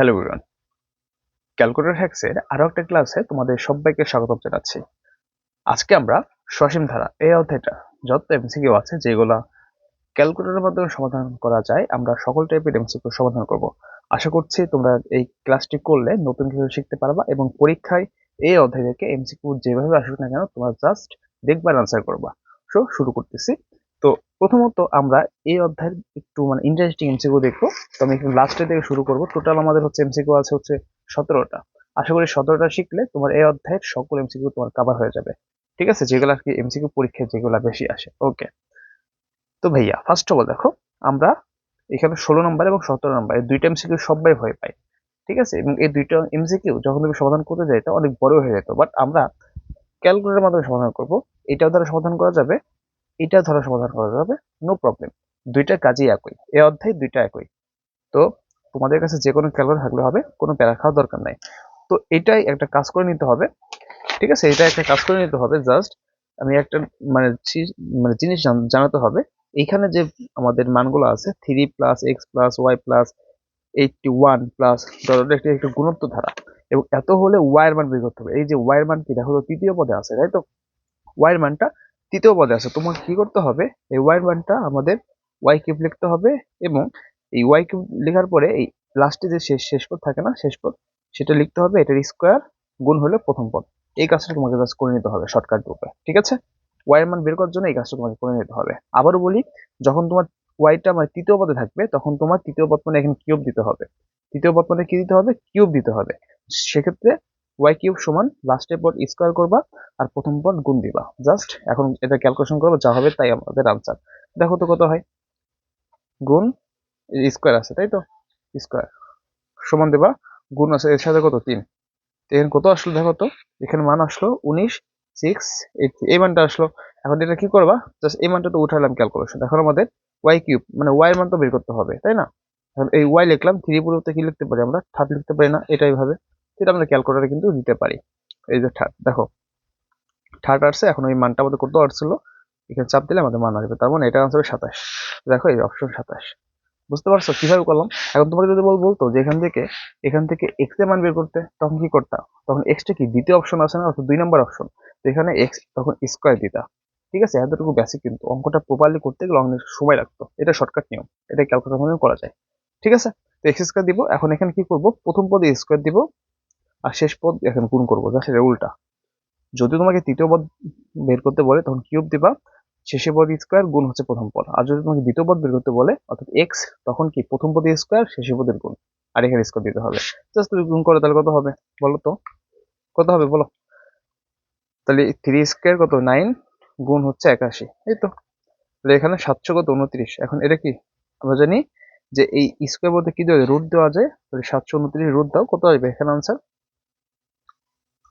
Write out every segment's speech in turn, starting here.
Hello everyone calculator হ্যাক্সের আরও একটা ক্লাসে তোমাদের সবাইকে স্বাগত জানাচ্ছি। আজকে আমরা সসীম ধারা এই অধ্যায়টা, যত এমসিকিউ আছে যেগুলো ক্যালকুলেটরের মাধ্যমে সমাধান করা যায়, আমরা সকল টাইপের এমসিকিউ সমাধান করব। আশা করছি তোমরা এই ক্লাসটি করলে নতুন কিছু শিখতে পারবা এবং পরীক্ষায় এই অধ্যায় থেকে এমসিকিউ যেভাবে আসুক না কেন, তোমরা জাস্ট দেখবার আনসার করবা। সো শুরু করতেছি। তো প্রথমত আমরা এই অধ্যায়ের একটু মানে ইন্টারেস্টিং এমসিকিউ দেখব। তো আমি লাস্টের থেকে শুরু করব। টোটাল আমাদের হচ্ছে এমসিকিউ আছে হচ্ছে সতেরোটা। আশা করি সতেরোটা শিখলে তোমার এই অধ্যায়ের সকল এমসিকিউ তোমার কভার হয়ে যাবে। ঠিক আছে? যেগুলো আর কি এমসিকিউ পরীক্ষায় যেগুলো বেশি আসে। ওকে তো ভাইয়া ফার্স্ট অফ অল দেখো, আমরা এখানে ষোলো নম্বর এবং সতেরো নম্বর এই দুইটা এমসিকিউ সবাই ভয় পাই ঠিক আছে? এবং এই দুইটা এমসিকিউ যখন তুমি সমাধান করতে যাই তা অনেক বড় হয়ে যেত। বাট আমরা ক্যালকুলেটরের মাধ্যমে সমাধান করব। এটাও দ্বারা সমাধান করা যাবে। এটা ধরো সমাধান করা যাবে নো প্রবলেম দুইটা কাজই একই, এ অধ্যায় দুইটা একই। তো তোমাদের কাছে যে কোনো ক্যালকুলেটর থাকলে হবে, কোনো প্যারা খাওয়ার দরকার নাই। তো এটাই একটা কাজ করে নিতে হবে, ঠিক আছে? এটা একটা কাজ করে নিতে হবে জাস্ট আমি একটা মানে মানে জিনিস জানাতে হবে। এইখানে যে আমাদের মানগুলো আছে three plus X plus Y plus eighty one plus একটি, একটা গুণত্ব ধারা। এবং এত হলে ওয়াইয়ের মান বের করতে হবে। এই যে ওয়াইয়ের মান কি? দেখো তৃতীয় পদে আছে, তাই তো? ওয়াইয়ের মানটা তৃতীয় পদে আছে। তোমাকে কি করতে হবে? এই ওয়াই মানটা আমাদের ওয়াই কিউব লিখতে হবে এবং এই ওয়াই কিউব লেখার পরে এই লাস্টে যে শেষ শেষ পদ থাকে না, শেষ পদ, সেটা লিখতে হবে এটার স্কোয়ার গুণ হলে প্রথম পদ। এই কাজটা তোমাকে জাস্ট করে নিতে হবে শর্টকাট রূপে ঠিক আছে? ওয়াই মান বের করার জন্য এই কাজটা তোমাকে করে নিতে হবে। আবারও বলি, যখন তোমার ওয়াইটা মানে তৃতীয় পদে থাকবে, তখন তোমার তৃতীয় পদ মানে এখানে কিউব দিতে হবে। তৃতীয় পদ মানে কি দিতে হবে? কিউব দিতে হবে। সেক্ষেত্রে ওয়াই কিউব সমান লাস্টের পর স্কোয়ার করবা আর প্রথম পর গুণ দিবা। জাস্ট এখন এটা ক্যালকুলেশন করব, যা হবে তাই আমাদের আনসার দেখো তো কত হয়? গুণ স্কোয়ার আছে, তাই তো? স্কোয়ার সমান দেবা, গুণ আছে, এর সাথে কত? তিন। এখানে কত আসলো দেখো তো? এখানে মান আসলো উনিশ সিক্স এইট এই মানটা আসলো। এখন এটা কি করবা? জাস্ট এই মানটা তো উঠালাম ক্যালকুলেশন এখন আমাদের ওয়াই কিউব মানে ওয়াই মান তো বের করতে হবে, তাই না? এখন এই ওয়াই লিখলাম থ্রি পুরোতে কি লিখতে পারি আমরা? থার্ড লিখতে পারি না, এটাই ভাবে। সেটা আমরা ক্যালকুলেটারে কিন্তু দিতে পারি। এই যে দেখো। থার্ড আসছে, এখন ওই মানটা আমাদের করতে পারছিল এখানে চাপ দিলে আমাদের মান আসবে। তার মানে এটা আনসার সাতাশ। দেখো এই অপশন সাতাশ। বুঝতে পারছ? কীভাবে করলাম? এখন তোমাকে যদি বল বলতো যে এখান থেকে এখান থেকে এক্সের মান বের করতে, তখন কি করতাম তখন এক্সটা কি? দ্বিতীয় অপশন আছে না? অর্থাৎ দুই নম্বর অপশন তো এখানে এক্স তখন স্কোয়ার দিতা। ঠিক আছে? এতটুকু বেসিক কিন্তু। অঙ্কটা প্রপারলি করতে গেলে অনেক সময় লাগতো। এটা শর্টকাট নিয়ম। এটা ক্যালকুলেটার করা যায়। ঠিক আছে? তো এক্স স্কোয়ার দিব। এখন এখানে কি করব? প্রথম পদে স্কোয়ার দিব। আর শেষ পদ এখন গুণ করব যা সেটা উল্টা। যদি তোমাকে তৃতীয় পদ বের করতে বলে, তখন কিউব দিবা শেষে পদ স্কোয়ার গুণ হচ্ছে প্রথম পদ। আর যদি তোমাকে দ্বিতীয় পদ বের করতে বলে, অর্থাৎ এক্স তখন কি প্রথম পদে স্কোয়ার, শেষে পদের গুণ। আর এখানে স্কোয়ার দিতে হবে। তুমি গুণ করো, তাহলে কত হবে? বলো তো। কত হবে, বলো। তাহলে থ্রি স্কোয়ার কত? নাইন গুণ হচ্ছে একাশি। এই তো। তাহলে এখানে সাতশো কত? উনত্রিশ। এখন এটা কি? আমরা জানি যে এই স্কোয়ার বলতে কি দেওয়া যায়? রুট দেওয়া যায়। তাহলে সাতশো উনত্রিশ রুট দাও। কত আসবে? এখানে আনসার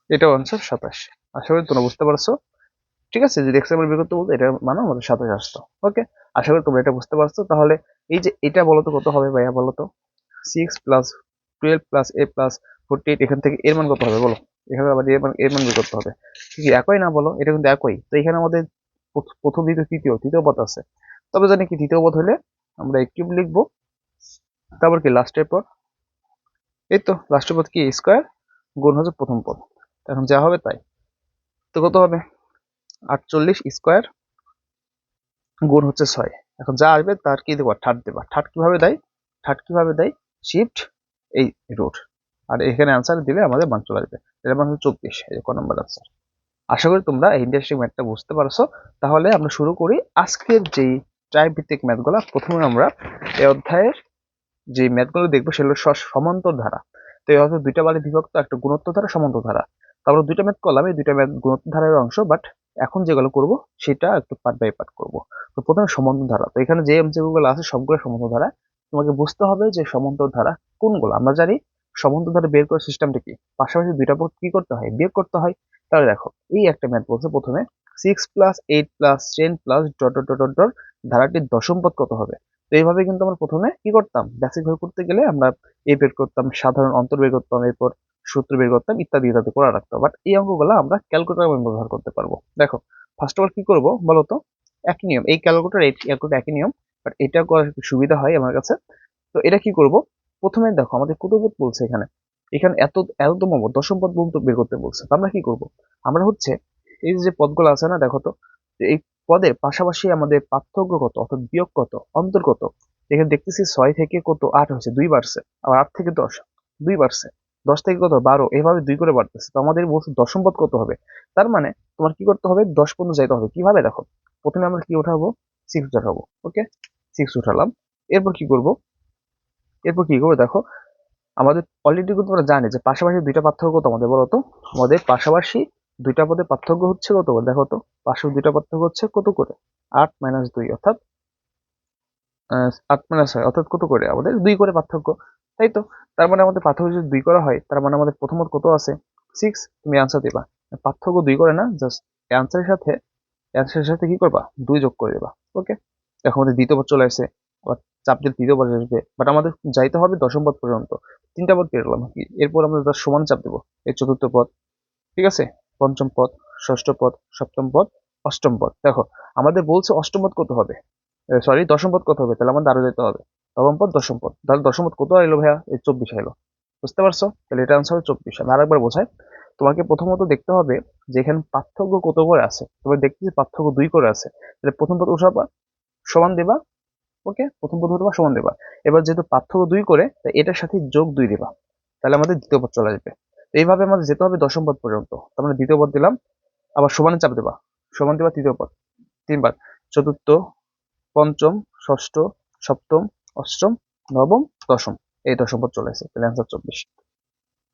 এটাও আনসার সাতাশ। আশা করি তোমরা বুঝতে পারছ। ঠিক আছে, যদি এক্সাম্পল বের করতে বলতো এটা মানে আমাদের সাতাশ আসতো। ওকে আশা করি তোমরা এটা বুঝতে পারছ। তাহলে এই যে এটা বলো তো কত হবে ভাইয়া বলো তো? Six plus twelve plus A plus forty eight এখান থেকে এর মান কত হবে বলো? এখানে আবার এর মান এর মান বের করতে হবে। ঠিক একই না বলো? এটা কিন্তু একই। তো এখানে আমাদের প্রথম দ্বিতীয়, তৃতীয় তৃতীয় পথ আছে। তবে জানি কি, তৃতীয় পথ হলে আমরা কিউব লিখব। তারপর কি লাস্টের পর? এই তো লাস্টের পথ কি স্কোয়ার গুণ হচ্ছে প্রথম পদ। এখন যা হবে তাই। তো কত হবে? আটচল্লিশ স্কোয়ার গুণ হচ্ছে ছয়। এখন যা আসবে তার কি দেবো? থার্ড দেবা। থার্ড কীভাবে দেয়? থার্ড কীভাবে দেয়? শিফট এই রুট আর এখানে অ্যান্সার দিলে আমাদের মান চলে আসবে। এর মান চব্বিশ। এই নম্বর অ্যান্সার আশা করি তোমরা এই ইন্ডাস্ট্রি ম্যাথটা বুঝতে পারছ। তাহলে আমরা শুরু করি আজকের যেই ট্রাইব ভিত্তিক ম্যাথগুলো প্রথমে আমরা এই অধ্যায়ের যে ম্যাথগুলো দেখব সেগুলো সমান্তর ধারা। তো এই অর্থে দুইটা বারে বিভক্ত, একটা গুণত্ব ধারা, সমান্তর ধারা। তারপর দুইটা ম্যাথ করলাম, এই দুইটা ম্যাথ গুণত্ব ধারার অংশ বাট এখন যেগুলো করব, সেটা একটু পার্ট বাই পার্ট করব। তো প্রথমে সমান্তর ধারা, তো এখানে যে এমসিকিউগুলো আছে, সবগুলো সমান্তর ধারা, তোমাকে বুঝতে হবে যে সমান্তর ধারা কোনগুলো। আমরা জানি সমান্তর ধারা বের করার সিস্টেমটা কি। পাশাপাশি দুইটা পদ কি করতে হয়? বিয়োগ করতে হয়। তাহলে দেখো, এই একটা ম্যাথ বলছে প্রথমে six plus eight plus ten plus dot dot dot dot ধারাটির দশম পদ কত হবে? তো এইভাবে কিন্তু আমরা প্রথমে কি করতাম? বেসিক ভাবে করতে গেলে আমরা এ বের করতাম, সাধারণ অন্তর বের করতাম এরপর। সূত্র বের করতাম ইত্যাদি ইত্যাদি করে রাখতাম। বাট এই অঙ্কগুলো আমরা ক্যালকুলেটার ব্যবহার করতে পারব। দেখো ফার্স্ট অফ অল কি করব বলো তো একই নিয়ম, এই ক্যালকুলেটার এই ক্যালকুলেটার একই নিয়ম বাট এটা করার সুবিধা হয় আমার কাছে। তো এটা কি করব? প্রথমে দেখো, আমাদের কত পদ বলছে এখানে। এখানে এত, এততম পদ, দশম পদ পর্যন্ত বের করতে বলছে। আমরা কি করব? আমরা হচ্ছে এই যে পদগুলো আছে না, দেখো তো এই পদের পাশাপাশি আমাদের পার্থক্য কত, অর্থাৎ বিয়োগ কত, অন্তর কত? এখানে দেখতেছি ছয় থেকে কত আট হয়েছে, দুই বাড়ছে, আবার আট থেকে দশ, দুই বাড়ছে। দশ থেকে কত? বারো। এভাবে দুই করে বাড়তেছে। তো আমাদের বলছে দশম পদ কত হবে? তার মানে তোমার কি করতে হবে? দশ পর্যন্ত যাইতে হবে। কীভাবে? দেখো, প্রথমে আমরা কি উঠাবো? সিক্স উঠাবো। ওকে সিক্স উঠালাম। এরপর কি করব? এরপর কি করব? দেখো, আমাদের অলরেডি কিন্তু আমরা জানি যে পাশাপাশি দুইটা পার্থক্য কত আমাদের বলতো আমাদের পাশাপাশি দুইটা পদে পার্থক্য হচ্ছে কত করে দেখো তো, পাশাপাশি দুইটা পার্থক্য হচ্ছে কত করে? আট মাইনাস দুই, অর্থাৎ আট মাইনাস হয় অর্থাৎ কত করে? আমাদের দুই করে পার্থক্য। তাই তো তার মানে আমাদের পার্থক্য যদি দুই করা হয়, তার মানে আমাদের প্রথমত কত আছে? সিক্স তুমি আনসার দিবা। পার্থক্য দুই করে না জাস্ট অ্যান্সারের সাথে অ্যান্সারের সাথে কি করবা? দুই যোগ করে দেবা ওকে এখন আমাদের দ্বিতীয় পদ চলে আসে চাপ দিয়ে তৃতীয় পদ আসবে বাট আমাদের যাইতে হবে দশম পদ পর্যন্ত। তিনটা পদ কি? এরপর আমরা তার সমান চাপ দেবো, এই চতুর্থ পদ, ঠিক আছে? পঞ্চম পদ, ষষ্ঠ পদ, সপ্তম পদ, অষ্টম পদ। দেখো, আমাদের বলছে অষ্টম পদ কত হবে? সরি দশম পদ কত হবে? তাহলে আমাদের আরও যেতে হবে। নবম পদ দশম পদ তাহলে দশম পদ কত এলো ভাইয়া? এই চব্বিশ এলো বুঝতে পারছ? তাহলে এটা আনসার চব্বিশ। আমি আরেকবার বোঝাই। তোমাকে প্রথমত দেখতে হবে যে এখানে পার্থক্য কত করে আছে। তোমার দেখতেছি পার্থক্য দুই করে আছে। তাহলে প্রথম পদ উঠাবা সমান দেবা। ওকে প্রথম পদ উঠাবা সমান দেবা। এবার যেহেতু পার্থক্য দুই করে, তাই এটার সাথে যোগ দুই দেবা। তাহলে আমাদের দ্বিতীয় পদ চলে আসবে। এইভাবে আমাদের যেতে হবে দশম পদ পর্যন্ত। তার মানে দ্বিতীয় পদ দিলাম। আবার সমানে চাপ দেবা। সমান দেবা তৃতীয় পদ। তিনবার। চতুর্থ, পঞ্চম, ষষ্ঠ, সপ্তম অষ্টম, নবম, দশম। এই দশম পদ চলে এসেছে তাহলে অ্যান্সার চব্বিশ।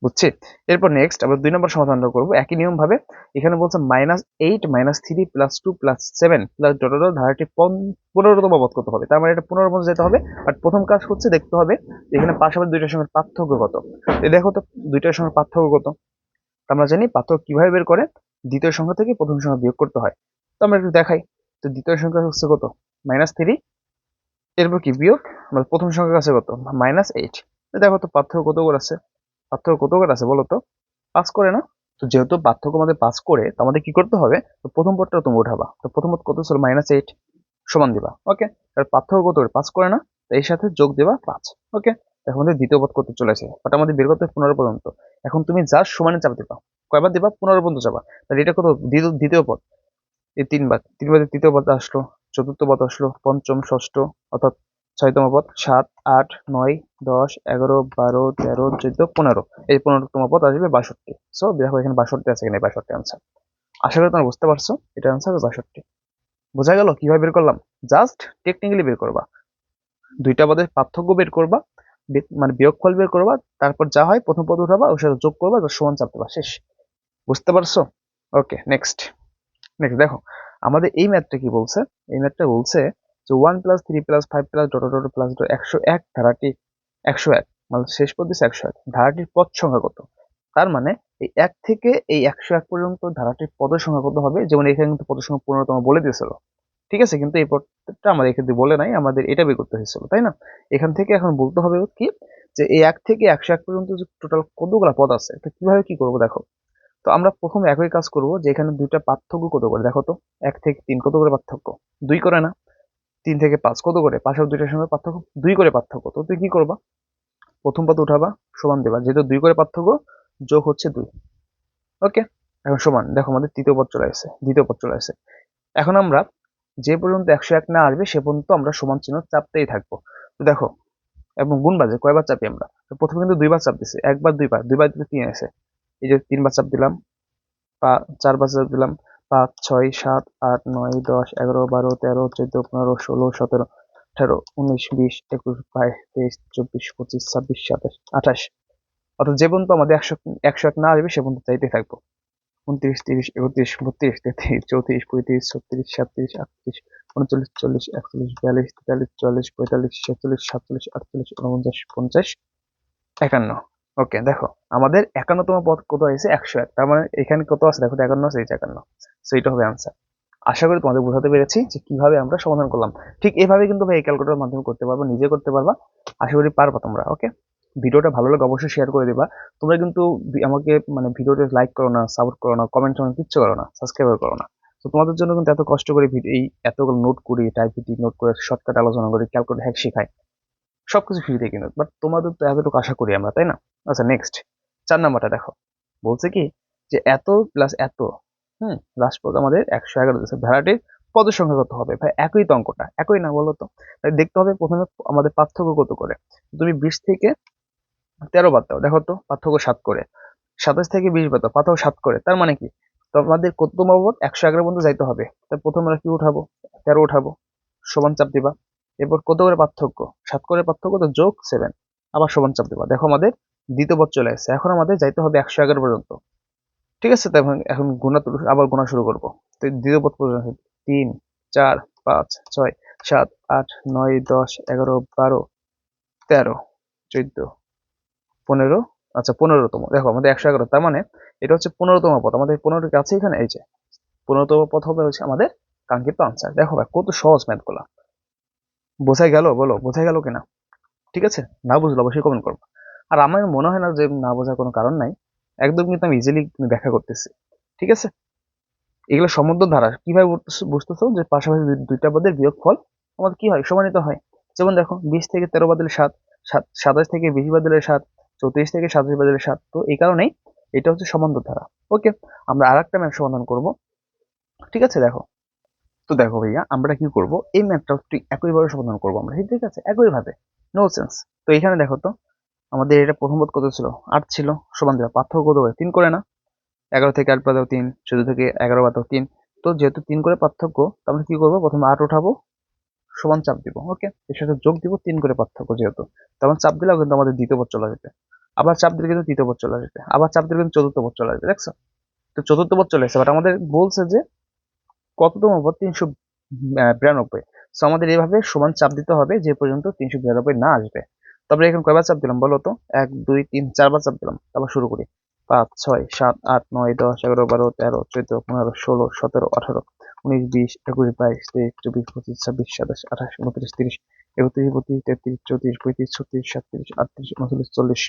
বুঝছি? এরপর নেক্সট আমরা দুই নম্বর সমাধানটা করব। একই নিয়ম ভাবে এখানে বলছে minus eight minus three plus two plus seven plus dot ধারাটি পন- পনেরোতম পদ করতে হবে। তার মানে এটা পনেরো পর্যন্ত যেতে হবে। বাট প্রথম কাজ হচ্ছে দেখতে হবে এখানে পাশাপাশি দুইটার সঙ্গে পার্থক্য কত। এই দেখো তো, দুইটার সঙ্গে পার্থক্য কত। আমরা জানি পার্থক্য কীভাবে বের করে? দ্বিতীয় সংখ্যা থেকে প্রথম সংখ্যা বিয়োগ করতে হয়। তো আমরা একটু দেখাই। তো দ্বিতীয় সংখ্যা হচ্ছে কত? মাইনাস থ্রি এরপর কি বিয়োগ? আমাদের প্রথম সংখ্যা আছে কত? মাইনাস এইট দেখো তো পার্থক্য কত করে আছে? পার্থক্য কত করে আছে বলো তো? পাস করে না? তো যেহেতু পার্থক্য আমাদের পাস করে, তো আমাদের কি করতে হবে? তো প্রথম পদটা তুমি উঠাবা। তো প্রথম পদ কত ছিল? মাইনাস এইট সমান দিবা। ওকে আর পার্থক্য কত? করে পাস করে না? তো এর সাথে যোগ দেবা পাঁচ। ওকে এখন আমাদের দ্বিতীয় পদ করতে চলেছে। বাট আমাদের বের করতে পনেরো পর্যন্ত। এখন তুমি যা সমানে চাপ দিবা। কয়বার দিবা? পনেরো পর্যন্ত যাবা তাহলে এটা কত? দ্বিতীয় দ্বিতীয় পদ। এই তিনবার। তিনবার তৃতীয় পদ আসলো। চতুর্থ পদ আসলো। পঞ্চম, ষষ্ঠ, অর্থাৎ ছয়তম পদ, সাত, আট, নয়, দশ, এগারো, বারো, তেরো, চোদ্দ, পনেরো। এই পনেরোতম পদ আসবে বাষট্টি। সো দেখো এখানে বাষট্টি আছে এখানে বাষট্টি আনসার আশা করি তোমরা বুঝতে পারছ, এটা আনসার বাষট্টি। বোঝা গেল কীভাবে বের করলাম? জাস্ট টেকনিক্যালি বের করবা। দুইটা পদের পার্থক্য বের করবা মানে বিয়োগফল বের করবা, তারপর যা হয় প্রথম পদ উঠাবা, ওর সাথে যোগ করবা তার সমান চাপ দেবা, শেষ। বুঝতে পারছ? ওকে নেক্সট নেক্সট দেখো, আমাদের এই ম্যাথটা কি বলছে? এই ম্যাথটা বলছে যে one plus three plus five plus dot dot plus dot একশো এক ধারাটি একশো এক মানে শেষ পদ একশো এক। ধারাটির পদ সংখ্যা কত? তার মানে এই এক থেকে এই একশো এক পর্যন্ত ধারাটির পদের সংখ্যা কত হবে? যেমন এখানে কিন্তু পদের সংখ্যা পনেরোতম বলে দিয়েছিল। ঠিক আছে? কিন্তু এই পদটা আমাদের এখানে বলে নাই, আমাদের এটা বের করতে হয়েছিল, তাই না? এখান থেকে এখন বলতে হবে কি? যে এই এক থেকে একশো এক পর্যন্ত যে টোটাল কতগুলো পদ আছে তো কীভাবে কি করব দেখো? তো আমরা প্রথমে একই কাজ করব যে এখানে দুইটা পার্থক্য কত করে? দেখো তো, এক থেকে তিন কত করে পার্থক্য? দুই করে না। তিন থেকে পাঁচ, কত করে? পাশের দুইটার সঙ্গে পার্থক্য? দুই করে পার্থক্য। তো তুই কি করবা? প্রথম পদ উঠাবা, সমান দেবা। যেহেতু দুই করে পার্থক্য, যোগ হচ্ছে দুই। ওকে? এখন সমান। দেখো আমাদের তৃতীয় পদ চলে আসছে। দ্বিতীয় পদ চলে আসে এখন আমরা যে পর্যন্ত একশো এক না আসবে সে পর্যন্ত আমরা সমান চিহ্ন চাপতেই থাকব। তো দেখো, এবং গুণ বাজে কয়বার চাপি আমরা? প্রথমে কিন্তু দুইবার চাপ দিছি। একবার দুইবার। দুইবার দিতে তিন আসে। এই যে তিনবার চাপ দিলাম বা চারবার চাপ দিলাম পাঁচ, ছয়, সাত, আট, নয়, দশ, এগারো, বারো, তেরো, চোদ্দ, পনেরো, ষোলো, সতেরো, আঠারো, উনিশ, বিশ, একুশ, বাইশ, তেইশ, চব্বিশ, পঁচিশ, ছাব্বিশ, সাতাশ, আঠাশ। অর্থাৎ যে পর্যন্ত আমাদের একশো একশো এক না আসবে, সে পর্যন্ত চাইতে থাকব। উনত্রিশ, তিরিশ, একত্রিশ, বত্রিশ, তেত্রিশ, চৌত্রিশ, পঁয়ত্রিশ, ছত্রিশ, সাতত্রিশ, আটত্রিশ, উনচল্লিশ, চল্লিশ, একচল্লিশ, বিয়াল্লিশ, তেতাল্লিশ, চুয়াল্লিশ, পঁয়তাল্লিশ, ছেচল্লিশ, সাতচল্লিশ, আটচল্লিশ, উনপঞ্চাশ, পঞ্চাশ, একান্ন। ওকে দেখো, আমাদের একান্নতম পদ কত হয়েছে? একশো এক। তার মানে এখানে কত আছে? দেখো, একান্ন আছে, এই একান্ন। সো এটা হবে আনসার আশা করি তোমাদের বোঝাতে পেরেছি যে কীভাবে আমরা সমাধান করলাম। ঠিক এভাবে কিন্তু ভাই এই ক্যালকুলেটরের মাধ্যমে করতে পারবা, নিজে করতে পারবা। আশা করি পারবা তোমরা ওকে ভিডিওটা ভালো লাগে অবশ্যই শেয়ার করে দিবা। তোমরা কিন্তু আমাকে মানে ভিডিওটা লাইক করো না সাপোর্ট করো না কমেন্ট টমেন্ট কিচ্ছু করো না সাবস্ক্রাইব করো না। তো তোমাদের জন্য কিন্তু এত কষ্ট করে এই এতগুলো নোট করি টাইপিটি নোট করে শর্টকাট আলোচনা করি ক্যালকুলেটর হ্যাক শেখাই, সবকিছু ফ্রিতে কিন্তু। বাট তোমাদের তো এতটুকু আশা করি আমরা, তাই না? আচ্ছা নেক্সট চার নাম্বারটা দেখো। বলছে কি যে এত প্লাস এত, হুম লাস্ট পদ আমাদের একশো এগারো। দিচ্ছে ধারাটির পদের সংখ্যা কত হবে? ভাই, একই তো অঙ্কটা, একই না বলো তো? তাই দেখতে হবে প্রথমে আমাদের পার্থক্য কত করে। তুমি বিশ থেকে তেরো বাদ দাও, দেখো তো পার্থক্য সাত করে। সাতাশ থেকে বিশ বাদ দাও, পার্থক্য সাত করে। তার মানে কি? তো আমাদের কত বাবদ একশো এগারো পর্যন্ত যাইতে হবে। তাই প্রথমে আমরা কি উঠাবো? তেরো উঠাবো। সমান চাপ দিবা। এরপর কত করে পার্থক্য? সাত করে পার্থক্য, তো যোগ সেভেন আবার সমান চাপ দিবা। দেখো আমাদের দ্বিতীয় পদ চলে আসছে। এখন আমাদের যাইতে হবে একশো এগারো পর্যন্ত। ঠিক আছে? তো এখন এখন তো আবার গোনা শুরু করব। তো দ্বিতীয় পদ পর্যন্ত তিন, চার, পাঁচ, ছয়, সাত, আট, নয়, দশ, এগারো, বারো, তেরো, চোদ্দ, পনেরো আচ্ছা পনেরোতম। দেখো, আমাদের একশো এগারো। তার মানে এটা হচ্ছে পনেরোতম পথ আমাদের পনেরোটির কাছে এখানে এই যে পনেরোতম পথ হবে হচ্ছে আমাদের কাঙ্ক্ষিত আনসার দেখো ভাই, কত সহজ ম্যাথগুলো বোঝাই গেল? বলো, বোঝাই গেল কিনা? ঠিক আছে? না বুঝলে অবশ্যই কমেন্ট করব। আর আমার মনে হয় না যে না বোঝার কোনো কারণ নাই। একদম কিন্তু আমি ইজিলি ব্যাখ্যা করতেছি। ঠিক আছে? এগুলো সমুদ্র ধারা। কীভাবে বুঝতেছো যে পাশাপাশি দুইটা পদের বিয়োগ ফল আমাদের কি হয়? সমানিত হয়। যেমন দেখো, বিশ থেকে তেরো বাদলে সাত সাত, সাতাশ থেকে বিশ বাদলে সাত, চৌত্রিশ থেকে সাতাশ বাদলে সাত। তো এই কারণেই এটা হচ্ছে সমান্তর ধারা। ওকে, আমরা আর একটা ম্যাথ সমাধান করব। ঠিক আছে, দেখো। তো দেখো ভাইয়া, আমরা কি করব? এই ম্যাথটা ঠিক একইভাবে সমাধান করব আমরা। ঠিক আছে? একইভাবে। নো সেন্স তো এখানে দেখো তো আমাদের এটা প্রথম বোধ কত ছিল? আট ছিল। সমান দেওয়া পার্থক্য কত করে তিন করে না। এগারো থেকে আট বাদাও তিন। চোদ্দ থেকে এগারো বাদাও তিন। তো যেহেতু তিন করে পার্থক্য তাহলে কি করব? প্রথমে আট উঠাবো। সমান চাপ দিব। ওকে এর সাথে যোগ দিব তিন করে পার্থক্য যেহেতু। তখন চাপ দিলেও কিন্তু আমাদের দ্বিতীয় পদ চলে যেতে। আবার চাপ দিলে কিন্তু তৃতীয় পদ চলে যেতে। আবার চাপ দিলে কিন্তু চতুর্থ পদ চলে যেতে। দেখছ? তো চতুর্থ পদ চলে এসেছে। বাট আমাদের বলছে যে কততম পদ? তিনশো বিরানব্বই। তো আমাদের এইভাবে সমান চাপ দিতে হবে যে পর্যন্ত তিনশো বিরানব্বই না আসবে। তারপরে এখন কয়বার চাপ দিলাম বলো তো? এক, দুই, তিন, চারবার চাপ দিলাম। তারপর শুরু করি। পাঁচ, ছয়, সাত, আট, নয়, দশ, এগারো, বারো, তেরো, চোদ্দ, পনেরো, ষোলো, সতেরো, আঠারো, উনিশ, বিশ, একুশ, বাইশ, তেইশ, চব্বিশ, পঁচিশ, ছাব্বিশ, সাতাশ, আঠাশ, উনত্রিশ, তিরিশ, একত্রিশ, বত্রিশ, তেত্রিশ, চৌত্রিশ, পঁয়ত্রিশ, ছত্রিশ, সাতত্রিশ, আটত্রিশ, উনচল্লিশ, চল্লিশ,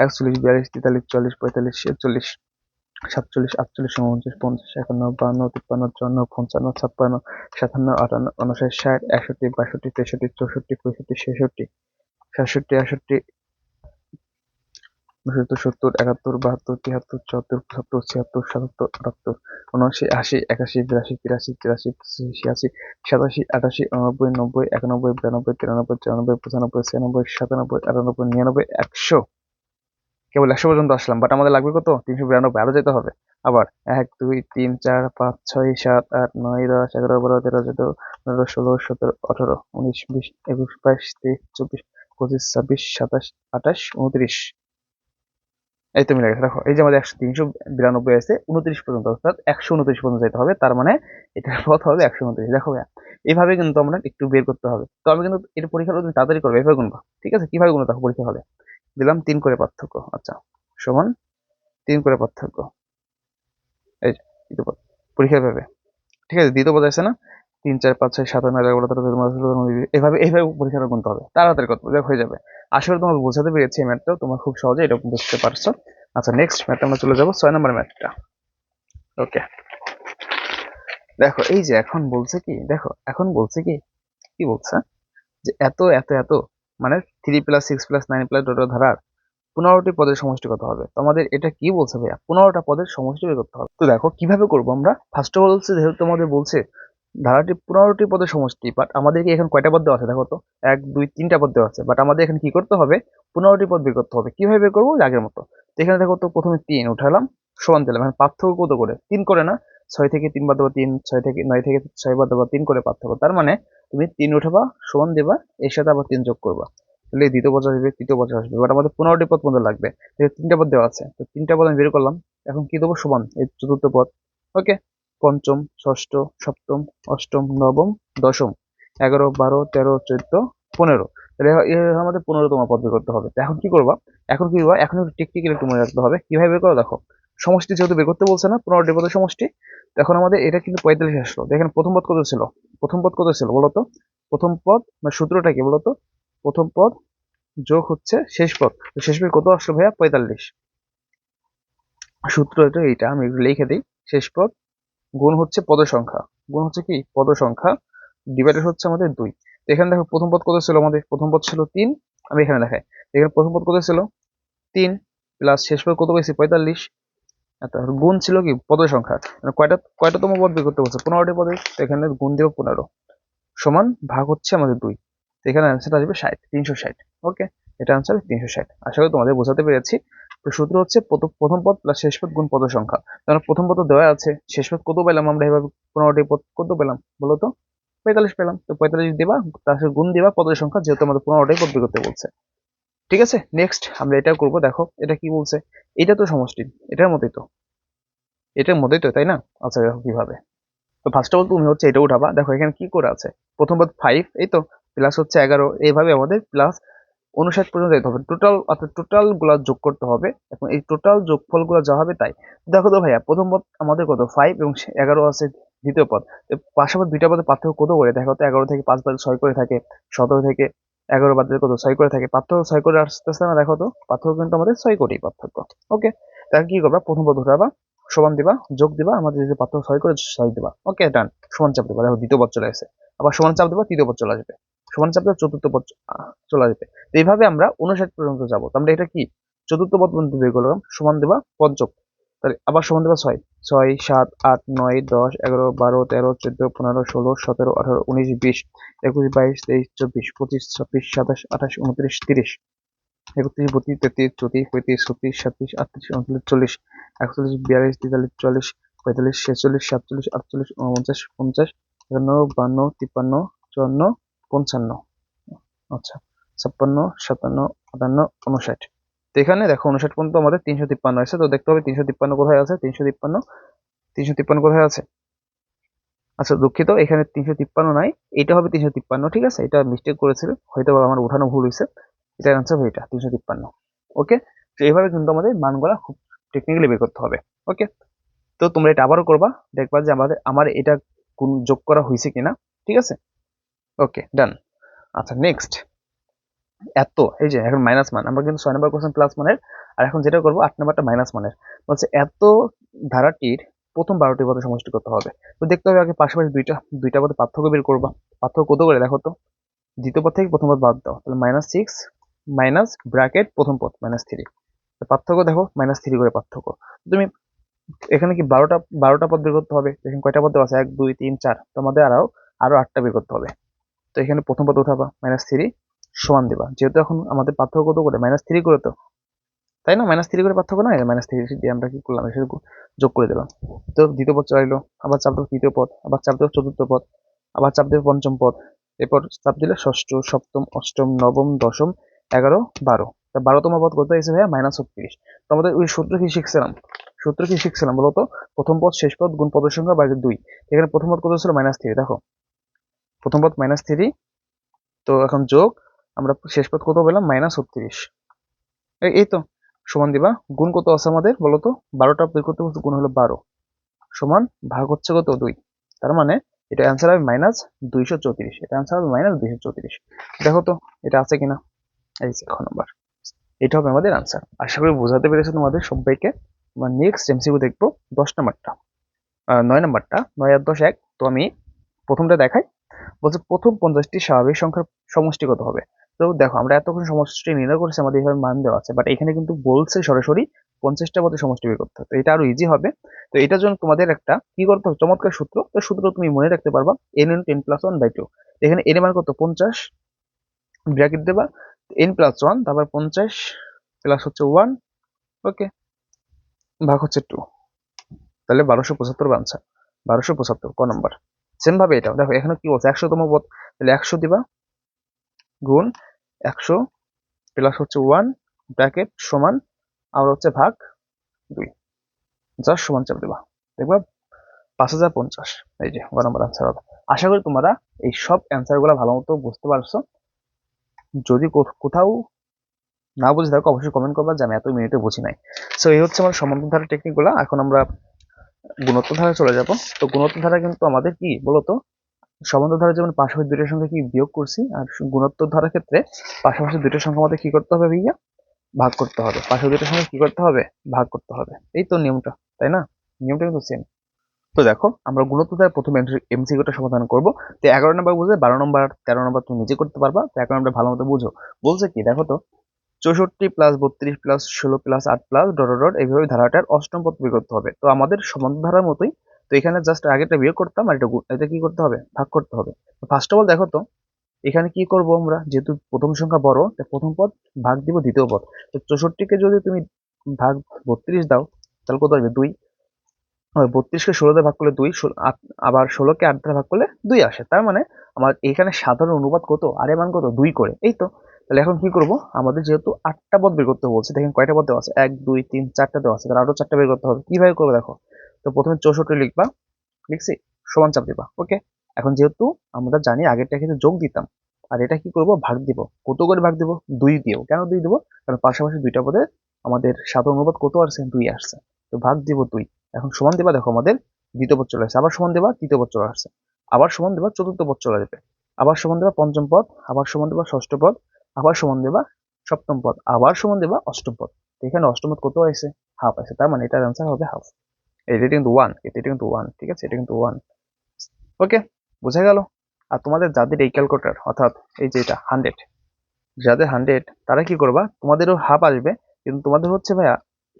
একচল্লিশ, বিয়াল্লিশ, তেতাল্লিশ, চল্লিশ, পঁয়তাল্লিশ, ছেচল্লিশ, সাতচল্লিশ, আটচল্লিশ, উনপঞ্চাশ, পঞ্চাশ, একান্ন, বান্ন, তিপ্পান্ন, চুয়ান্ন, পঞ্চান্ন, ছাপ্পান্ন, সাতান্ন, আটান্ন উনষাট ষাট, একষট্টি, বাষট্টি, তেষট্টি, চৌষট্টি, পঁয়ষট্টি, ছেষট্টি সাতষট্টি আটষট্টি উনসত্তর সত্তর, একাত্তর, বাহাত্তর তিয়াত্তর চুয়াত্তর, পঁচাত্তর, ছিয়াত্তর, সাতাত্তর, আটাত্তর, উনআশি, আশি, একাশি, বিরাশি, তিরাশি তিরাশি, পঁচাশি, ছিয়াশি, সাতাশি, আটাশি, উননব্বই, নব্বই, একানব্বই, বিরানব্বই, তিরানব্বই, চুরানব্বই, পঁচানব্বই, ছিয়ানব্বই, সাতানব্বই, আটানব্বই, নিরানব্বই, একশো। কেবল একশো পর্যন্ত আসলাম বাট আমাদের লাগবে কত? তিনশো বিরানব্বই, আরও যেতে হবে। আবার এক, দুই, তিন, চার, পাঁচ, ছয়, সাত, আট, নয়, দশ, এগারো, বারো, তেরো, চোদ্দ, পনেরো, ষোলো, সতেরো, আঠারো, উনিশ, বিশ, একুশ, বাইশ, তেইশ, চব্বিশ পঁচিশ, ছাব্বিশ, সাতাশ, আঠাশ, উনত্রিশ। এই তো মিলে গেছে, দেখো, এই যে আমাদের একশো তিনশো বিরানব্বই আছে, উনত্রিশ পর্যন্ত, অর্থাৎ একশো উনত্রিশ পর্যন্ত যেতে হবে, তার মানে এটার পথ হবে একশো উনত্রিশ। দেখো এইভাবে কিন্তু আমরা একটু বের করতে হবে। তো আমি কিন্তু এটা পরীক্ষা তুমি তাড়াতাড়ি করবে, এভাবে গুনবা, ঠিক আছে? কীভাবে গুনবো দেখো, পরীক্ষা হলে? দিলাম তিন করে পার্থক্য আচ্ছা সমান তিন করে পার্থক্য। এই পরীক্ষা এভাবে ঠিক আছে? দ্বিতীয় পদ আছে না? তিন, চার, পাঁচ, ছয়, সাত, আট, নয়। এভাবে এইভাবে পরীক্ষাটা গুনতে হবে। তাড়াতাড়ি করতে হয়ে যাবে। আসলে তোমাকে বোঝাতে পেরেছি এই ম্যাথটা তোমরা খুব সহজে এটা বুঝতে পারছ। আচ্ছা নেক্সট ম্যাথ আমরা চলে যাব, ছয় নম্বর ম্যাথটা ওকে দেখো, এই যে এখন বলছে কি, দেখো, এখন বলছে কি কি বলছে? যে এত এত এত মানে three plus six plus nine plus dot ধারার পনেরোটি পদের সমষ্টি কত হবে? তোমাদের এটা কি বলছে ভাইয়া? পনেরোটা পদের সমষ্টি করতে হবে। তো দেখো, কীভাবে করব আমরা? ফার্স্ট অফ অল হচ্ছে, যেহেতু আমাদের বলছে ধারাটি পনেরোটি পদের সমষ্টি বাট আমাদেরকে এখন কয়টা পদ দেওয়া আছে দেখো তো? এক, দুই, তিনটা পদ দেওয়া আছে বাট আমাদের এখানে কি করতে হবে? পনেরোটি পদ বের করতে হবে। কীভাবে বের করব? আগের মতো। তো এখানে দেখো তো প্রথমে তিন উঠালাম, সমান দিলাম এখন পার্থক্য কত করে? তিন করে না? ছয় থেকে তিন বাদ দেবো তিন, ছয় থেকে, নয় থেকে ছয় বাদ দেবো তিন করে পার্থক্য। তার মানে তুমি তিন উঠাবা, সমান দেবা, এর সাথে আবার তিন যোগ করবা। তাহলে দ্বিতীয় বছর আসবে, তৃতীয় বছর আসবে বাট আমাদের পনেরোটি পদ পর্যন্ত লাগবে। তিনটা পদ দেওয়া আছে। তো তিনটা পদ আমি বের করলাম, এখন কি দেবো? সমান, এই চতুর্থ পদ। ওকে পঞ্চম, ষষ্ঠ, সপ্তম, অষ্টম, নবম, দশম, এগারো, বারো, তেরো, চোদ্দ, পনেরো। তাহলে আমাদের পনেরোতম পদ বের করতে হবে। এখন কি করবা? এখন কি করবা? এখন টেকনিক্যাল একটু মনে রাখতে হবে। কীভাবে বের করো? দেখো, সমষ্টি যেহেতু বের করতে বলছে না পনেরো পদের সমষ্টি এখন আমাদের এটা কিন্তু পঁয়তাল্লিশ আসলো। দেখেন, প্রথম পদ কত ছিল? প্রথম পদ কত ছিল বলতো? প্রথম পদ মানে সূত্রটা কি বলতো? প্রথম পদ যোগ হচ্ছে শেষ পদ। শেষ পদ কত আসলো ভাইয়া? পঁয়তাল্লিশ। সূত্র এটা এইটা, আমি একটু লিখে দিই। শেষ পদ গুণ হচ্ছে পদ সংখ্যা গুণ হচ্ছে কি? পদ সংখ্যা ডিভাইডেড হচ্ছে আমাদের দুই। এখানে দেখো, প্রথম পদ কত ছিল আমাদের? প্রথম পদ ছিল তিন। আমি এখানে দেখাই। এখানে প্রথম পদ কত ছিল? তিন প্লাস শেষ পদ কত পেয়েছি পঁয়তাল্লিশ। আচ্ছা গুণ ছিল কি? পদ সংখ্যা মানে কয়টা, কয়টাতম পদ বের করতে বলছে? পনেরোটি পদে। এখানে গুণ দেবো পনেরো। সমান ভাগ হচ্ছে আমাদের দুই। এখানে অ্যান্সার আসবে ষাট, তিনশো ষাট। ওকে এটা অ্যান্সার তিনশো ষাট। আশা করি তোমাদের বোঝাতে পেরেছি। সূত্র হচ্ছে প্রথম পদ প্লাস শেষ পদ গুণ পদ সংখ্যা। তাহলে প্রথম পদ দেওয়া আছে, শেষ পদ কত পেলাম আমরা এভাবে পনেরোটি পদ কত পেলাম বলো তো? পঁয়তাল্লিশ পেলাম, তো পঁয়তাল্লিশ দিবা, তার সাথে গুণ দিবা পদের সংখ্যা যেহেতু আমাদের পনেরোটাই পদ করতে বলছে। ঠিক আছে? নেক্সট আমরা এটা করব, দেখো, এটা কি বলছে? এটা তো সমষ্টি, এটার মতোই তো। এটার মধ্যেই তো, তাই না? আচ্ছা দেখো কীভাবে। তো ফার্স্ট অফ অল তুমি হচ্ছে এটা উঠাবা, দেখো এখানে কি করে আছে? প্রথম পদ ফাইভ এই তো প্লাস হচ্ছে এগারো এইভাবে আমাদের প্লাস উনষাট পর্যন্ত যেতে হবে। টোটাল অর্থাৎ টোটালগুলা যোগ করতে হবে। এখন এই টোটাল যোগফলগুলা যা হবে তাই। দেখো তো ভাইয়া, প্রথম পদ আমাদের কত? ফাইভ এবং এগারো আছে দ্বিতীয় পদ। পাশাপাশি দুইটা পদের পার্থক্য কত করে? দেখো তো, এগারো থেকে পাঁচ বাদে ছয় করে থাকে। সতেরো থেকে এগারো বাদে কত? ছয় করে থাকে। পার্থক্য ছয় করে আসতেছে না, দেখো তো। পার্থক্য কিন্তু আমাদের ছয় কোটি পার্থক্য। ওকে তাহলে কি করবা? প্রথম পদ উঠাবা সমান দিবা, যোগ দিবা, আমাদের যদি পার্থক্য ছয় করে ছয় দিবা। ওকে ডান সমান চাপ দিবা। দেখো, দ্বিতীয় পদ চলে আসে আবার সমান চাপ দিবা, তৃতীয় পদ চলে আসবে। সমান চাপ চতুর্থ পদ চলে আসবে। তো এইভাবে আমরা উনষাট পর্যন্ত যাব। তো আমরা এটা কি? চতুর্থ পদ পর্যন্ত বের করলাম, সমান দেবা পঞ্চক তাহলে আবার সমান দেবা ছয়। ছয়, সাত, আট, নয়, দশ, এগারো, বারো, তেরো, চোদ্দ, পনেরো, ষোলো, সতেরো, আঠারো, উনিশ, বিশ, একুশ, বাইশ, তেইশ, চব্বিশ, পঁচিশ, ছাব্বিশ, সাতাশ, আঠাশ, উনত্রিশ, তিরিশ, একত্রিশ, বত্রিশ, তেত্রিশ, চৌত্রিশ, পঁয়ত্রিশ, ছত্রিশ, সাতত্রিশ, আটত্রিশ, উনচল্লিশ, চল্লিশ, একচল্লিশ, বিয়াল্লিশ, তেতাল্লিশ চল্লিশ পঁয়তাল্লিশ, ছেচল্লিশ, সাতচল্লিশ, আটচল্লিশ, উনপঞ্চাশ, পঞ্চাশ, একান্ন, বান্ন, তিপ্পান্ন, চুয়ান্ন পঞ্চান্ন। আচ্ছা ছাপ্পান্ন, সাতান্ন, আটান্ন উনষাট তো এখানে দেখো উনষাট পর্যন্ত আমাদের তিনশো তিপ্পান্ন আছে, তো দেখতে হবে তিনশো তিপ্পান্ন কোথায় আছে? তিনশো তিপ্পান্ন। তিনশো তিপ্পান্ন কোথায় আছে? আচ্ছা দুঃখিত, এখানে তিনশো তিপ্পান্ন নাই, এটা হবে তিনশো তিপ্পান্ন, ঠিক আছে? এটা মিস্টেক করেছিল হয়তো আমার উঠানো ভুল হয়েছে। এটার আনসার হবে এটা, তিনশো তিপ্পান্ন। ওকে তো এইভাবে কিন্তু আমাদের মানগুলা খুব টেকনিক্যালি বের করতে হবে। ওকে তো তোমরা এটা আবারও করবা, দেখবা যে আমাদের, আমার এটা কোন যোগ করা হয়েছে কিনা, ঠিক আছে? ওকে ডান আচ্ছা নেক্সট এত, এই যে এখন মাইনাস মান আমরা কিন্তু ছয় নম্বর কোশ্চেন প্লাস মানের আর এখন যেটা করব, আট নম্বরটা মাইনাস মানের বলছে এত ধারাটির প্রথম বারোটি পদে সমষ্টি করতে হবে। তো দেখতে হবে আগে পাশাপাশি দুইটা দুইটা পদে পার্থক্য বের করবা। পার্থক্য কত করে দেখো তো? দ্বিতীয় পদ থেকে প্রথম পদ বাদ দাও। তাহলে মাইনাস সিক্স মাইনাস ব্র্যাকেট প্রথম পদ মাইনাস থ্রি পার্থক্য দেখো মাইনাস থ্রি করে পার্থক্য। তুমি এখানে কি বারোটা বারোটা পদ বের করতে হবে? এখানে কয়টা পদ আছে? এক, দুই, তিন, চার। তোমাদের আরও আরও আটটা বের করতে হবে। তো এখানে প্রথম পদ উঠাবা মাইনাস থ্রি সমান দিবা। যেহেতু এখন আমাদের পার্থক্য কত করে? মাইনাস থ্রি করে তো। তাই না? মাইনাস থ্রি করে পার্থক্য না? মাইনাস থ্রি দিয়ে আমরা কি করলাম? এসে যোগ করে দিলাম। তো দ্বিতীয় পদ চাইলো আবার চাপ দেবো তৃতীয় পদ, আবার চাপ দেবো চতুর্থ পদ, আবার চাপ দেবো পঞ্চম পদ। এরপর চাপ দিলে ষষ্ঠ, সপ্তম, অষ্টম, নবম, দশম, এগারো, বারো। তা বারোতম পদ কত এসে ভাইয়া? মাইনাস ছত্রিশ। তো আমাদের ওই সূত্র কি শিখছিলাম? সূত্র কি শিখছিলাম বলতো? প্রথম পদ, শেষ পদ, গুণ পদের সংখ্যা বাইরে দুই। এখানে প্রথম পদ কত ছিল? মাইনাস থ্রি দেখো প্রথম পদ মাইনাস থ্রি তো এখন যোগ, আমরা শেষ পদ কত পেলাম? মাইনাস ছত্রিশ। এই তো, সমান দিবা। গুণ কত আছে আমাদের বলতো বারোটা বের করতে গুণ হলো বারো। সমান ভাগ হচ্ছে কত? দুই। তার মানে এটা অ্যান্সার হবে মাইনাস দুইশো চৌত্রিশ। এটা অ্যান্সার হবে মাইনাস দুইশো চৌত্রিশ। দেখো তো, এটা আছে কিনা? এই যে খ নম্বর এটা হবে আমাদের আনসার আশা করি বোঝাতে পেরেছে তোমাদের সবাইকে। আমরা নেক্সট এমসিকিউ দেখব। দশ নম্বরটা নয় নম্বরটা নয় আর দশ এক। তো আমি প্রথমটা দেখাই। বলছে প্রথম পঞ্চাশটি স্বাভাবিক সংখ্যার সমষ্টি কত হবে। তো দেখো, আমরা এতক্ষণ সমষ্টি নির্ণয় করেছি, আমাদের এইভাবে মান দেওয়া আছে বাট এখানে কিন্তু বলছে সরাসরি পঞ্চাশটা মধ্যে সমষ্টি বের করতে তো এটা আরও ইজি হবে। তো এটার জন্য তোমাদের একটা কি করতে হবে? চমৎকার সূত্র। তো সূত্র তুমি মনে রাখতে পারবা N N ten plus one by two এখানে এর মান কত? পঞ্চাশ। ব্র্যাকেট দেবা এন প্লাস ওয়ান তারপর পঞ্চাশ প্লাস হচ্ছে ওয়ান ওকে ভাগ হচ্ছে টু তাহলে বারোশো পঁচাত্তর আনসার বারোশো পঁচাত্তর, ক নম্বর সেম ভাবে এটা দেখো, এখানে কি বলছে? একশোতম পদ, তাহলে একশো দিবা গুণ একশো প্লাস হচ্ছে ওয়ান ব্র্যাকেট সমান আর হচ্ছে ভাগ দুই। জাস্ট সমান চাপ দেবা। দেখবা, পাঁচ হাজার পঞ্চাশ। এই যে ক নম্বর আনসার হবে। আশা করি তোমরা এই সব অ্যান্সারগুলো ভালো মতো বুঝতে পারছ। যদি কোথাও না বুঝে থাকো, অবশ্যই কমেন্ট করবা যে আমি এত মিনিটে বুঝি নাই। সো এই হচ্ছে আমার সমান্তর ধারা টেকনিকগুলো। এখন আমরা গুণোত্তর ধারায় চলে যাব। তো গুণোত্তর ধারা কিন্তু আমাদের কি বলতো? সমান্তর ধারা যেমন পাশাপাশি দুইটার সঙ্গে কি বিয়োগ করছি, আর গুণোত্তর ধারার ক্ষেত্রে পাশাপাশি দুইটার সংখ্যা আমাদের কি করতে হবে ভাইয়া? ভাগ করতে হবে। পাশাপাশি দুইটার সঙ্গে কি করতে হবে? ভাগ করতে হবে। এই তো নিয়মটা, তাই না? নিয়মটা কিন্তু সেম তো দেখো, আমরা গুণত্ব দ্বারা প্রথম এমসিকিউটা সমাধান করব। তো এগারো নম্বর বুঝে বারো নম্বর তেরো নম্বর তুমি নিজে করতে পারবা। তো এগারো নম্বর ভালো মতো বুঝো। বলছে কি, দেখো তো চৌষট্টি প্লাস বত্রিশ প্লাস ষোলো প্লাস আট প্লাস ডট ডট এইভাবে ধারাটার অষ্টম পদ বের করতে হবে। তো আমাদের সমান্তর ধারার মতোই, তো এখানে জাস্ট আগেটা বিয়োগ করতাম আর এটা এটা কি করতে হবে? ভাগ করতে হবে। তো ফার্স্ট অফ অল দেখো তো, এখানে কি করব আমরা? যেহেতু প্রথম সংখ্যা বড় প্রথম পদ ভাগ দিব দ্বিতীয় পদ। তো চৌষট্টিকে যদি তুমি ভাগ বত্রিশ দাও, তাহলে কত আসবে? দুই। বত্রিশকে ষোলো দিয়ে ভাগ করলে দুই আবার ষোলোকে আট দ্বারা ভাগ করলে দুই আসে। তার মানে আমার এখানে সাধারণ অনুপাত কত? আর এর মান কত? দুই করে। এই তো। তাহলে এখন কি করব? আমাদের যেহেতু আটটা পদ বের করতে বলছে, দেখেন কয়টা পদ দেওয়া আছে? এক, দুই, তিন, চারটা দেওয়া আছে। তাহলে আরও চারটা বের করতে হবে। কীভাবে করব দেখো? তো প্রথমে চৌষট্টি লিখবা, লিখছি, সমান চাপ দিবা ওকে এখন যেহেতু আমরা জানি আগেরটা কিন্তু যোগ দিতাম, আর এটা কি করব? ভাগ দিব। কত করে ভাগ দিব? দুই দিও কেন দুই দিব? কারণ পাশাপাশি দুইটা পদে আমাদের সাধারণ অনুপাত কত আসছে? দুই আসছে। তো ভাগ দিব দুই। এখন সমান দেবা দেখো আমাদের, দ্বিতীয় পদ চলে আসছে। আবার সমান দেবা, তৃতীয় পদ চলে আসছে। আবার সমান দেবা, চতুর্থ পদ চলে যাবে আবার সমান দেবা পঞ্চম পদ, আবার সমান দেবা ষষ্ঠ পদ আবার সমান দেবা সপ্তম পদ, আবার সমান দেবা অষ্টম পদ। এখানে অষ্টম পদ কত আছে হাফ আছে তার মানে এটার অ্যান্সার হবে হাফ এটা কিন্তু ওয়ান এটা কিন্তু ওয়ান ঠিক আছে? এটা কিন্তু ওয়ান ওকে বোঝা গেল? আর তোমাদের যাদের এই ক্যালকুলেটার অর্থাৎ এই যে এটা হান্ড্রেড যাদের হান্ড্রেড তারা কি করবা? তোমাদেরও হাফ আসবে, কিন্তু তোমাদের হচ্ছে ভাইয়া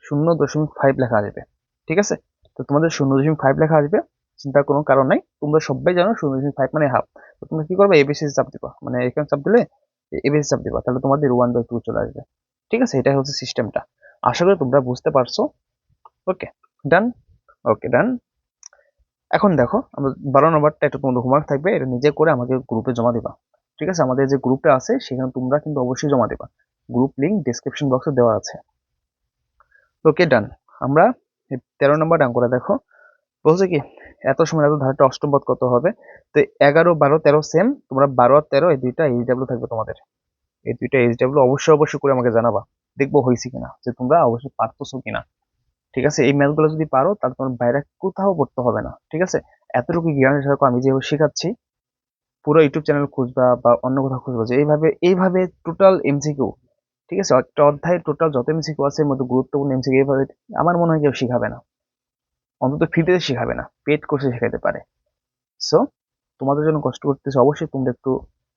শূন্য দশমিক ফাইভ লেখা আসবে, ঠিক আছে? তো তোমাদের শূন্য দশমিক ফাইভ লেখা আসবে চিন্তার কোনো কারণ নাই। তোমরা সবাই জানো শূন্য দশমিক ফাইভ মানে হাফ তো তোমরা কি করবে? এবিসি চাপ দিবা। মানে এখানে চাপ দিলে এবিসি চাপ দিবা তাহলে তোমাদের ওয়ান বাই টু চলে আসবে। ঠিক আছে? এটাই হচ্ছে সিস্টেমটা আশা করি তোমরা বুঝতে পারছ। ওকে ডান ওকে ডান এখন দেখো, আমরা বারো নম্বরটা একটু তোমাদের হোমওয়ার্ক থাকবে। এটা নিজে করে আমাকে গ্রুপে জমা দিবা। ঠিক আছে? আমাদের যে গ্রুপটা আছে, সেখানে তোমরা কিন্তু অবশ্যই জমা দিবা। গ্রুপ লিঙ্ক ডিসক্রিপশন বক্সে দেওয়া আছে। ওকে ডান আমরা তেরো নম্বর ডান করে দেখো। বলছে কি এত সময় এত ধারটা অষ্টম পদ কত হবে? তো এগারো, বারো, তেরো সেম তোমরা বারো আর তেরো, এই দুইটা এইচ ডাব্লিউ থাকবে তোমাদের। এই দুইটা এইচ ডাব্লিউ অবশ্যই অবশ্যই করে আমাকে জানাবা, দেখব হয়েছে কিনা, যে তোমরা অবশ্যই পারতেছো কিনা। ঠিক আছে? এই ম্যাথগুলো যদি পারো, তাহলে তোমার বাইরে কোথাও পড়তে হবে না, ঠিক আছে? এতটুকু জ্ঞানের সাথে আমি যেভাবে শেখাচ্ছি, পুরো ইউটিউব চ্যানেল খুঁজবা বা অন্য কোথাও খুঁজবা, যে এইভাবে এইভাবে টোটাল এমসিকিউ ঠিক আছে? একটা অধ্যায় টোটাল যত এমসিকিউ আছে, এর মধ্যে গুরুত্বপূর্ণ এমসিকিউ এইভাবে আমার মনে হয় কেউ শিখাবে না। অন্তত ফ্রিতে শেখাবে না পেড কোর্সে শেখাতে পারে। সো তোমাদের জন্য কষ্ট করতেছে, অবশ্যই তোমরা একটু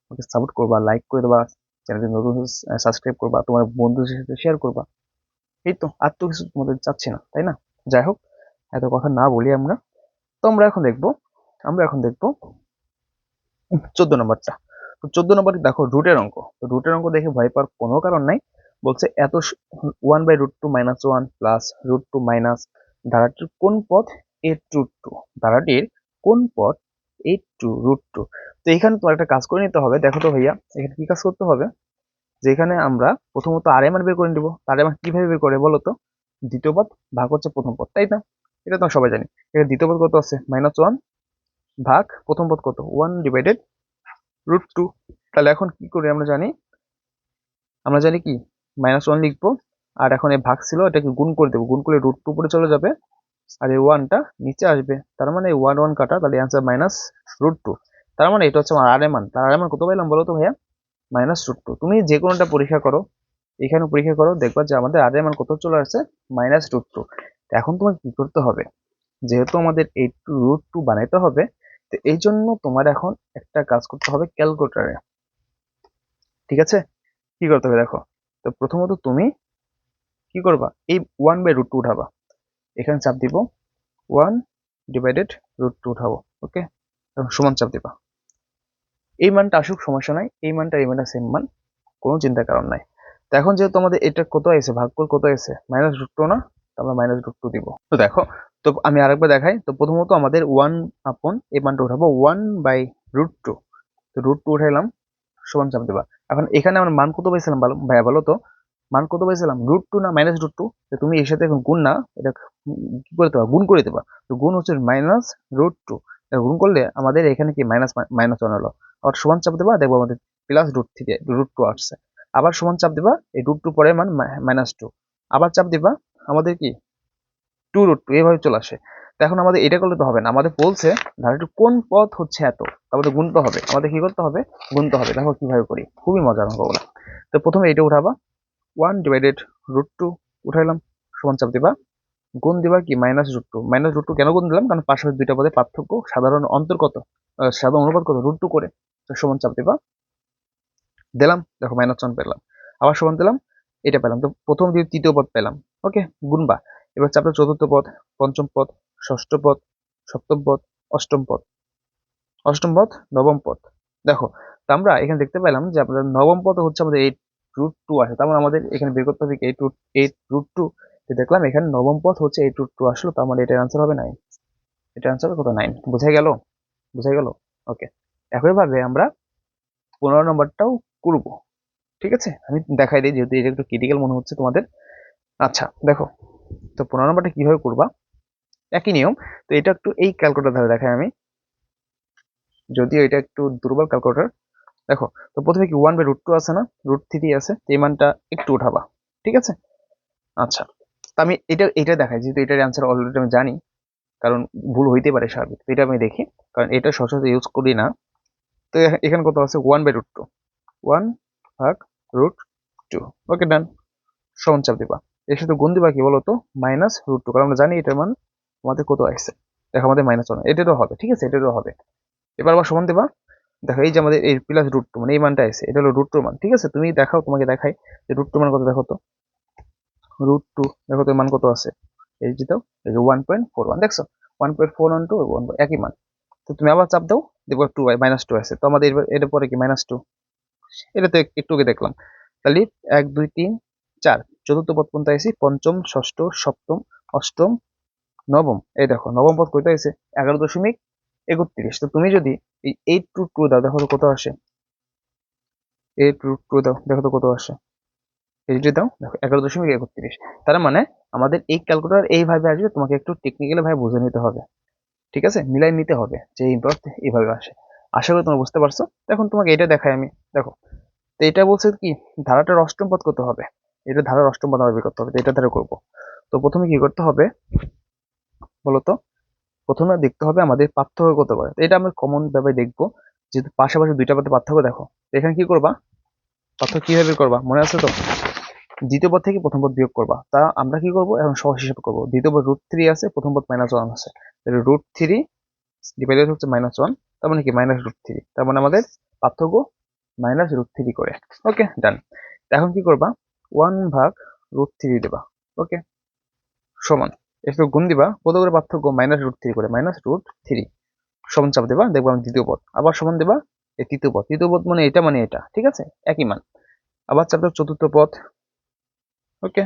আমাকে সাপোর্ট করবা লাইক করে দেবা চ্যানেলটি নতুন সাবস্ক্রাইব করবা, তোমার বন্ধুদের সাথে শেয়ার করবা। এই তো, আর তো কিছু তোমাদের চাচ্ছি না, তাই না? যাই হোক, এত কথা না বলি আমরা। তো আমরা এখন দেখব, আমরা এখন দেখব চোদ্দ নম্বরটা। তো চোদ্দ নম্বর দেখো রুটের অঙ্ক। তো রুটের অঙ্ক দেখে ভয় পাওয়ার কোনো কারণ নাই। বলছে এত one by root two minus one plus root two minus ধারাটির কোন পথ এইট রুট টু ধারাটির কোন পথ এইট টু রুট টু তো এখানে তোমার একটা কাজ করে নিতে হবে। দেখো তো ভাইয়া, এখানে কি কাজ করতে হবে? যেখানে আমরা প্রথমত আর এম আর বের করে নিব। আর এম কীভাবে বের করে, বলো তো? দ্বিতীয় পদ ভাগ হচ্ছে প্রথম পদ তাই না? এটা তো সবাই জানি। এখানে দ্বিতীয় পদ কত আছে? মাইনাস ওয়ান ভাগ প্রথম পদ কত? ওয়ান ডিভাইডেড রুট টু তাহলে এখন কি করি আমরা জানি? আমরা জানি কি? মাইনাস ওয়ান লিখব। আর এখন এই ভাগ ছিল, এটাকে গুণ করে দেবো। গুণ করে রুট টু উপরে চলে যাবে আর এই ওয়ানটা নিচে আসবে। তার মানে ওয়ান ওয়ান কাটা, তাহলে অ্যান্সার মাইনাস রুট টু তার মানে এটা হচ্ছে আমার আর এম মান। তার আর এম মান কত পাইলাম বলো তো ভাইয়া? মাইনাস রুট টু তুমি যে কোনোটা পরীক্ষা করো, এখানে পরীক্ষা করো, দেখবা যে আমাদের আর এর মান কত চলে আসছে? মাইনাস রুট টু এখন তোমাকে কি করতে হবে? যেহেতু আমাদের এই রুট টু বানাইতে হবে, তো এই জন্য তোমার এখন একটা কাজ করতে হবে ক্যালকুলেটারে ঠিক আছে? কি করতে হবে দেখো? তো প্রথমত তুমি কি করবা? এই ওয়ান বাই রুট টু উঠাবা। এখানে চাপ দিব। ওয়ান ডিভাইডেড রুট টু উঠাবো ওকে সমান চাপ দিবা। এই মানটা আসুক, সমস্যা নাই। এই মানটা এই মানটা সেম মান, কোনো চিন্তার কারণ নাই। তো এখন যেহেতু আমাদের এটা কত আছে ভাগ ভাগফল কত আছে মাইনাস রুট টু না? আমরা মাইনাস রুট টু দিব। তো দেখো, তো আমি আরেকবার দেখাই। তো প্রথমত আমাদের ওয়ান আপন এই মানটা উঠাবো ওয়ান বাই রুট টু তো রুট টু উঠাইলাম, সমান চাপ দেবা। এখন এখানে আমরা মান কত পাইছিলাম ভাইয়া, বলো তো? মান কত পাইছিলাম? রুট টু না মাইনাস রুট টু তুমি এর সাথে এখন গুণ না, এটা কি করে দেবা? গুণ করে দেবা। তো গুণ হচ্ছে মাইনাস রুট টু গুণ করলে আমাদের এখানে কি মাইনাস মাইনাস ওয়ান হলো? আবার সমান চাপ দেবা, দেখব আমাদের প্লাস রুট থেকে রুট টু আসছে। আবার সমান চাপ দেবা, এই রুট টু পরে মান মাইনাস টু আবার চাপ দিবা, আমাদের কি? টু রুট টু এইভাবে চলে আসে। তো এখন আমাদের এটা করলে তো হবে না। আমাদের বলছে ধারাটি কোন পথ হচ্ছে এত? আমাদের গুনতে হবে। আমাদের কি করতে হবে? গুনতে হবে। দেখো কীভাবে করি। খুবই মজার অঙ্কগুলো তো প্রথমে এটা উঠাবা। ওয়ান ডিভাইডেড রুট টু উঠাইলাম সমান চাপ দিবা। গুণ দিবা কি? Minus root two minus root two কেন গুণ দিলাম? কারণ পাশাপাশি দুইটা পদে পার্থক্য সাধারণ অন্তর্গত সাধারণ অনুপাত কত? রুট টু করে। সমান চাপ দিবা। দিলাম, দেখো মাইনাস ওয়ান পেলাম। আবার সমান দিলাম, এটা পেলাম। তো প্রথম দিয়ে তৃতীয় পদ পেলাম। ওকে গুণবা। এবার চাপটা চতুর্থ পদ, পঞ্চম পদ, ষষ্ঠ পদ, সপ্তম পদ, অষ্টম পদ। অষ্টম পদ, নবম পদ। দেখো, তো আমরা এখানে দেখতে পেলাম যে আমাদের নবম পদ হচ্ছে আমাদের এইট রুট টু আছে তার মানে আমাদের এখানে বের করতে হবে eight root eight root two দেখলাম এখানে নবম পদ হচ্ছে এইট রুট টু আসলো, তার মানে এটার আনসার হবে নাইন এটার আনসার কত? নাইন বোঝা গেল? বোঝা গেল? ওকে একইভাবে আমরা পনেরো নম্বরটাও করব। ঠিক আছে? আমি দেখাই দিই, যেহেতু এটা একটু ক্রিটিক্যাল মনে হচ্ছে তোমাদের। আচ্ছা দেখো, তো পনেরো নম্বরটা কীভাবে করবা? একই নিয়ম, তো এটা একটু এই ক্যালকুলেটার ধারে দেখাই আমি। যদিও এটা একটু দুর্বল ক্যালকুলেটর দেখো, তো প্রথমে কি ওয়ান বাই রুট টু আছে না? রুট থ্রি আছে, তো এই মানটা একটু উঠাবা, ঠিক আছে? আচ্ছা তো আমি এটা এটা দেখাই, যেহেতু এটার অ্যান্সার অলরেডি আমি জানি, কারণ ভুল হইতে পারে স্বাভাবিক, তো এটা আমি দেখি, কারণ এটা সচরাচর ইউজ করি না। তো এখানে কত আছে? One by root two one ভাগ রুট টু ওকে ডান সমান চাপ দিবা। এর সাথে গুণ দিবা কি বলতো? মাইনাস রুট টু কারণ আমরা জানি এটার মান আমাদের কত আসছে দেখো আমাদের মাইনাস ওয়ান এটারও হবে, ঠিক আছে? এটারও হবে। এবার আবার সমান দিবা দেখো, এই যে আমাদের এই প্লাস রুট টু মানে এই মানটা আছে, এটা হলো রুট টু মান, ঠিক আছে? তুমি দেখাও, তোমাকে দেখাই যে রুট টু মান কত, দেখো তো। রুট টু দেখো তো মান কত আছে? এই যে দাও, এই যে ওয়ান পয়েন্ট ফোর ওয়ান দেখছ? One point four one two one একই মান। তো তুমি আবার চাপ দাও, দেখব টু মাইনাস টু আছে। তো আমাদের এবার, এটা পরে কি মাইনাস টু এটা তো এক- একটু দেখলাম। তাহলে এক, দুই, তিন, চার, চতুর্থ পদ পর্যন্ত আইসি পঞ্চম, ষষ্ঠ, সপ্তম, অষ্টম, নবম। এই দেখো, নবম পদ কইতে আছে এগারো দশমিক একত্রিশ। তো তুমি যদি এই এইট টু টু দাও, দেখো কত আসে। এইট টু টু দাও, দেখো তো কত আসে। এই এইটি দাও, দেখো, এগারো দশমিক একত্রিশ। তার মানে আমাদের এই ক্যালকুলেটর এইভাবে আসবে, তোমাকে একটু টেকনিক্যালি ভাবে বুঝে নিতে হবে। ঠিক আছে? মিলাই নিতে হবে যে পথ এইভাবে আসে। আশা করি তোমরা বুঝতে পারছ। এখন তোমাকে এটা দেখাই আমি। দেখো, তো এটা বলছে কি, ধারাটার অষ্টম পদ কত হবে। এটা ধারার অষ্টম পদ আমাদের করতে হবে, তো এটা ধারা করব। তো প্রথমে কি করতে হবে? বলতো প্রথমে দেখতে হবে আমাদের পার্থক্য কত করে। এটা আমরা কমন ভাবে দেখব। যেহেতু পাশাপাশি দুইটা পথে পার্থক্য দেখো। এখানে কি করবা? পার্থক্য কীভাবে করবা? মনে আছে তো? দ্বিতীয় পদ থেকে প্রথম পদ বিয়োগ করবা। তা আমরা কি করব? এখন সহজ হিসাব করব। দ্বিতীয় পদ রুট থ্রি আছে, প্রথম পদ মাইনাস ওয়ান আছে। রুট থ্রি ডিভাইডেড হচ্ছে মাইনাস ওয়ান তার মানে কি? মাইনাস রুট থ্রি তার মানে আমাদের পার্থক্য মাইনাস রুট থ্রি করে। ওকে ডান এখন কি করবা? ওয়ান ভাগ রুট থ্রি দেবা। ওকে সমান। একটু গুণ দিবা করে পার্থক্য? মাইনাস রুট থ্রি করে মাইনাস রুট থ্রি সমান চাপ দেবা, দেখব আমি দ্বিতীয় পদ। আবার সমান দেবা, এই তৃতীয় পদ। তৃতীয় পদ মানে এটা মানে এটা, ঠিক আছে? একই মান। আবার চাপ দেব চতুর্থ পদ। ওকে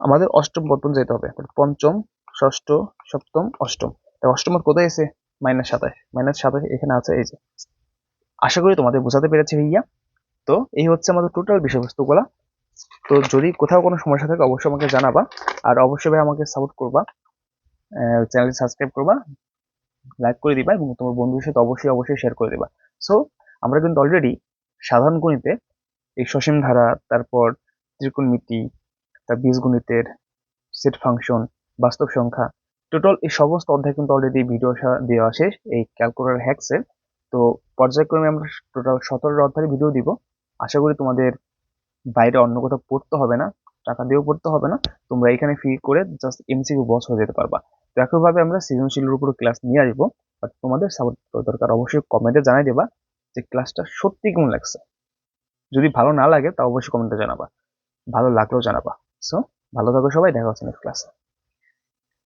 আমাদের অষ্টম পদ পর্যন্ত যেতে হবে। পঞ্চম, ষষ্ঠ, সপ্তম, অষ্টম। অষ্টম পদ কোথায় এসে মাইনাস সাতাশ। মাইনাস সাতাশ এখানে আছে, এই যে। আশা করি তোমাদের বোঝাতে পেরেছি ভাইয়া। তো এই হচ্ছে আমাদের টোটাল বিষয়বস্তুগুলা। তো যদি কোথাও কোনো সমস্যা থাকে, অবশ্যই আমাকে জানাবা। আর অবশ্যই ভাই আমাকে সাপোর্ট করবা। চ্যানেলটি সাবস্ক্রাইব করবা লাইক করে দিবা এবং তোমার বন্ধুদের সাথে অবশ্যই অবশ্যই শেয়ার করে দিবা। সো আমরা কিন্তু অলরেডি সাধারণ গণিতে এই সসীম ধারা, তারপর ত্রিকোণমিতি, তার বীজগণিতের সেট ফাংশন বাস্তব সংখ্যা টোটাল এই সমস্ত অধ্যায় কিন্তু অলরেডি ভিডিও দেওয়া শেষ, এই ক্যালকুলেটর হ্যাক্সের তো, পর্যায়ক্রমে আমরা টোটাল সতেরো অধ্যায়ের ভিডিও দিব। আশা করি তোমাদের বাইরে অন্য কোথাও পড়তে হবে না, টাকা দিয়েও পড়তে হবে না, তোমরা এখানে ফি করে জাস্ট এমসিকিউ বস হয়ে যেতে পারবা। তো একইভাবে আমরা সৃজনশীলের উপর ক্লাস নিয়ে আসব বাট তোমাদের সাপোর্ট দরকার অবশ্যই কমেন্টে জানাই দেবা যে ক্লাসটা সত্যি কেমন লাগছে। যদি ভালো না লাগে তা অবশ্যই কমেন্টে জানাবা, ভালো লাগলেও জানাবা। সো ভালো থাকো সবাই, দেখা হচ্ছে নেক্সট ক্লাসে